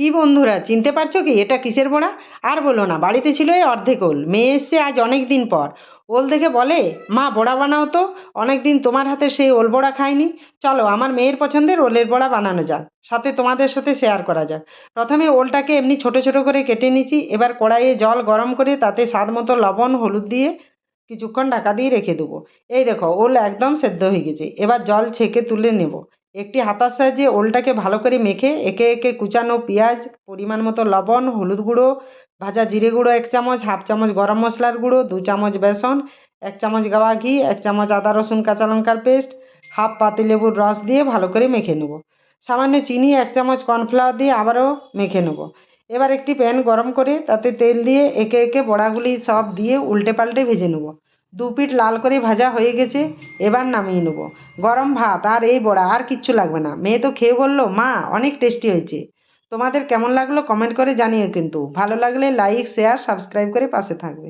কি বন্ধুরা, চিনতে পারছ কি? এটা কিসের বড়া? আর বলো না, বাড়িতে ছিল এই অর্ধেক ওল। মেয়ে এসছে আজ অনেক দিন পর। ওল দেখে বলে, মা, বড়া বানাও তো। অনেক দিন তোমার হাতে সেই ওল বড়া খাইনি। চলো, আমার মেয়ের পছন্দের ওলের বড়া বানানো যাক। সাথে তোমাদের সাথে শেয়ার করা যাক। প্রথমে ওলটাকে এমনি ছোট ছোট করে কেটে নিয়েছি। এবার কড়াইয়ে জল গরম করে তাতে স্বাদ মতো লবণ, হলুদ দিয়ে কিছুক্ষণ ঢাকা দিয়ে রেখে দেবো। এই দেখো, ওল একদম সেদ্ধ হয়ে গেছে। এবার জল ছেঁকে তুলে নেব। একটি হাতার সাহায্যে ওলটাকে ভালো করে মেখে একে একে কুচানো পেঁয়াজ, পরিমাণ মতো লবণ, হলুদ গুঁড়ো, ভাজা জিরে গুঁড়ো এক চামচ, হাফ চামচ গরম মশলার গুঁড়ো, দু চামচ বেসন, এক চামচ গাওয়া ঘি, এক চামচ আদা, রসুন, কাঁচা লঙ্কার পেস্ট, হাফ পাতিলেবুর রস দিয়ে ভালো করে মেখে নেব। সামান্য চিনি, এক চামচ কর্নফ্লাওয়ার দিয়ে আবারও মেখে নেব। এবার একটি প্যান গরম করে তাতে তেল দিয়ে একে একে বড়াগুলি সব দিয়ে উল্টে পাল্টে ভেজে নেব। দু পিঠ লাল করে ভাজা হয়ে গেছে, এবার নামিয়ে নেব। গরম ভাত, আর এই বড়া, আর কিচ্ছু লাগবে না। মেয়ে তো খেয়ে বলল, মা, অনেক টেস্টি হয়েছে। তোমাদের কেমন লাগল কমেন্ট করে জানিও কিন্তু। ভালো লাগলে লাইক, শেয়ার, সাবস্ক্রাইব করে পাশে থাকবে।